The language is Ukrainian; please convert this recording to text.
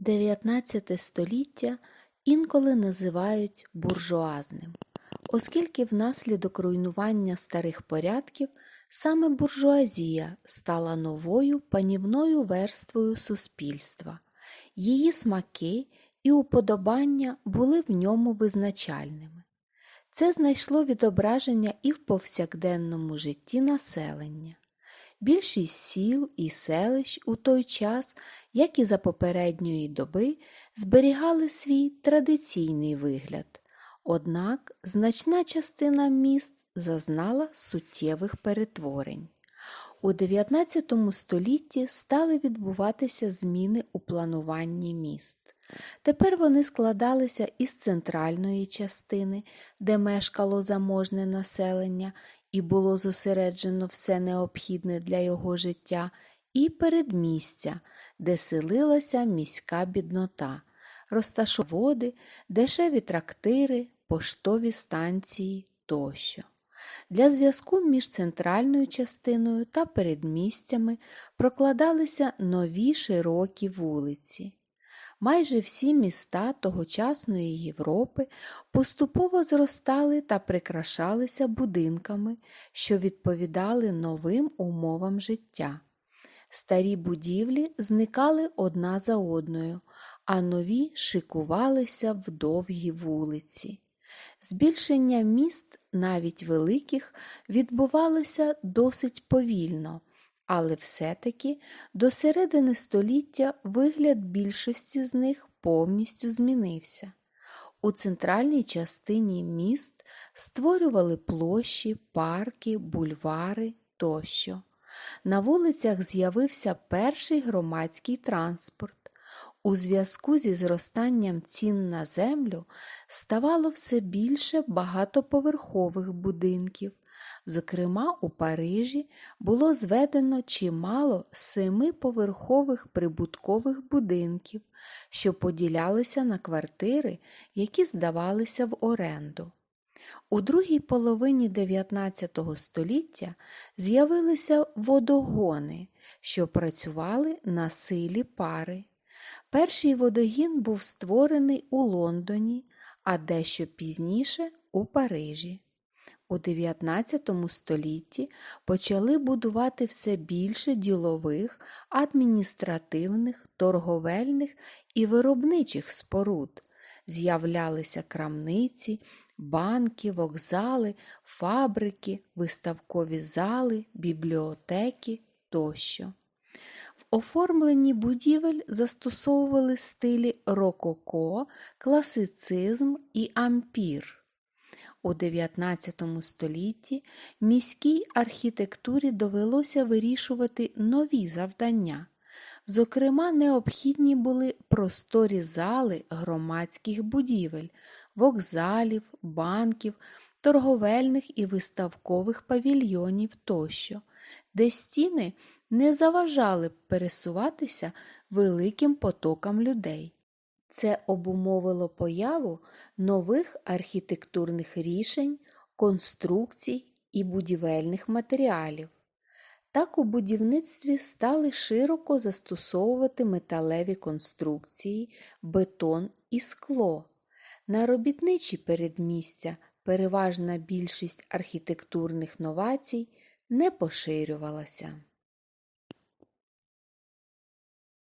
XIX століття інколи називають буржуазним, оскільки внаслідок руйнування старих порядків саме буржуазія стала новою панівною верствою суспільства. Її смаки і уподобання були в ньому визначальними. Це знайшло відображення і в повсякденному житті населення. Більшість сіл і селищ у той час, як і за попередньої доби, зберігали свій традиційний вигляд, однак значна частина міст зазнала суттєвих перетворень. У 19 столітті стали відбуватися зміни у плануванні міст. Тепер вони складалися із центральної частини, де мешкало заможне населення, і було зосереджено все необхідне для його життя, і передмістя, де селилася міська біднота, розташоводи, дешеві трактири, поштові станції тощо. Для зв'язку між центральною частиною та передмістями прокладалися нові широкі вулиці. Майже всі міста тогочасної Європи поступово зростали та прикрашалися будинками, що відповідали новим умовам життя. Старі будівлі зникали одна за одною, а нові шикувалися в довгі вулиці. Збільшення міст, навіть великих, відбувалося досить повільно, але все-таки до середини століття вигляд більшості з них повністю змінився. У центральній частині міст створювали площі, парки, бульвари тощо. На вулицях з'явився перший громадський транспорт. У зв'язку зі зростанням цін на землю ставало все більше багатоповерхових будинків. Зокрема, у Парижі було зведено чимало семиповерхових прибуткових будинків, що поділялися на квартири, які здавалися в оренду. У другій половині 19 століття з'явилися водогони, що працювали на силі пари. Перший водогін був створений у Лондоні, а дещо пізніше у Парижі. У 19 столітті почали будувати все більше ділових, адміністративних, торговельних і виробничих споруд. З'являлися крамниці, банки, вокзали, фабрики, виставкові зали, бібліотеки тощо. Оформленні будівель застосовували стилі рококо, класицизм і ампір. У 19 столітті міській архітектурі довелося вирішувати нові завдання. Зокрема, необхідні були просторі зали громадських будівель, вокзалів, банків, торговельних і виставкових павільйонів тощо, де стіни не заважали б пересуватися великим потокам людей. Це обумовило появу нових архітектурних рішень, конструкцій і будівельних матеріалів. Так у будівництві стали широко застосовувати металеві конструкції, бетон і скло. На робітничі передмістя переважна більшість архітектурних новацій не поширювалася.